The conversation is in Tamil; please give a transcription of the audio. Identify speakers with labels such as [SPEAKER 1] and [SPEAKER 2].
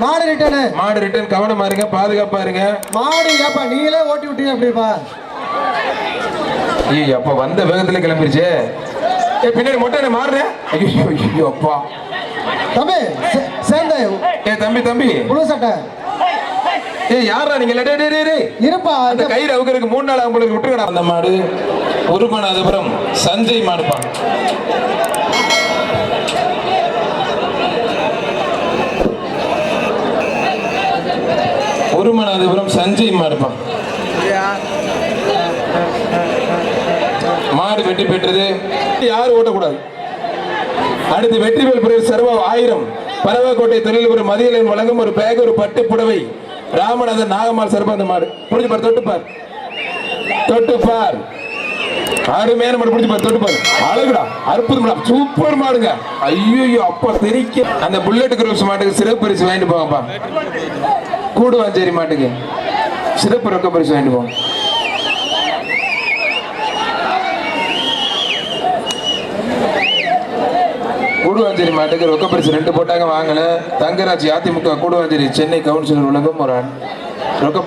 [SPEAKER 1] மாடு ரிட்டனு
[SPEAKER 2] மாடு ரிட்டர்ன் கவனமா இருங்க பாதுகாப்பா இருங்க.
[SPEAKER 1] மாடு ஏப்பா நீங்களே ஓட்டி விட்டீங்க அப்படிப்பா.
[SPEAKER 2] ஐயோ அப்பா வந்த வேகத்துல கிளம்பிருச்சே. ஏ பின்னாடி மொட்டை மாறுறேன் ஐயோ ஐயோ அப்பா.
[SPEAKER 1] தம்பி சே- சேர்ந்த.
[SPEAKER 2] ஏ தம்பி தம்பி.
[SPEAKER 1] புழு சட்டை.
[SPEAKER 2] ஏ யாரா நீங்க? டேய், டேய், டேய், டேய்.
[SPEAKER 1] இருப்பா
[SPEAKER 2] அந்த
[SPEAKER 1] இந்த-
[SPEAKER 2] கயிறு அவுக்கிறதுக்கு மூணு நாள் உங்களுக்கு விட்டுருக்கடா அந்த மாடு உருமநாதபுரம் சஞ்சய் மாடுப்பா. உருமநாதபுரம் சஞ்சய் மாடுப்பா மாடு வெற்றி பெற்றது. யாரும் ஓட்டக்கூடாது. அடுத்து வெற்றிவேல் பிரிவு சர்வா ஆயிரம். பறவைக்கோட்டை தொழில்புரம் மதியலின் வழங்கும் ஒரு பேக் ஒரு பட்டு புடவை. ராமநாதன் சர்பா அந்த மாடு. புரிஞ்சு பார் தொட்டு பார் தொட்டு பார் அருமையான மாடு புரிஞ்சு பார் தொட்டு பார் அழகுடா அற்புதம் சூப்பர் மாடுங்க. ஐயோ அப்பா தெரிக்க அந்த புல்லட் குரூப்ஸ் மாட்டுக்கு சிறப்பு பரிசு வாங்கிட்டு போங்கப்பா. கூடுவாஞ்சேரி மாட்டுக்கு. சிறப்பு ரொக்க பரிசு வாங்கிட்டு கூடுவாஞ்சேரி மாட்டுக்கு. ரொக்க பரிசு ரெண்டு போட்டாங்க வாங்கல. தங்கராஜ் அதிமுக கூடுவாஞ்சேரி சென்னை கவுன்சிலர் உலகம் ஒரு ரொக்க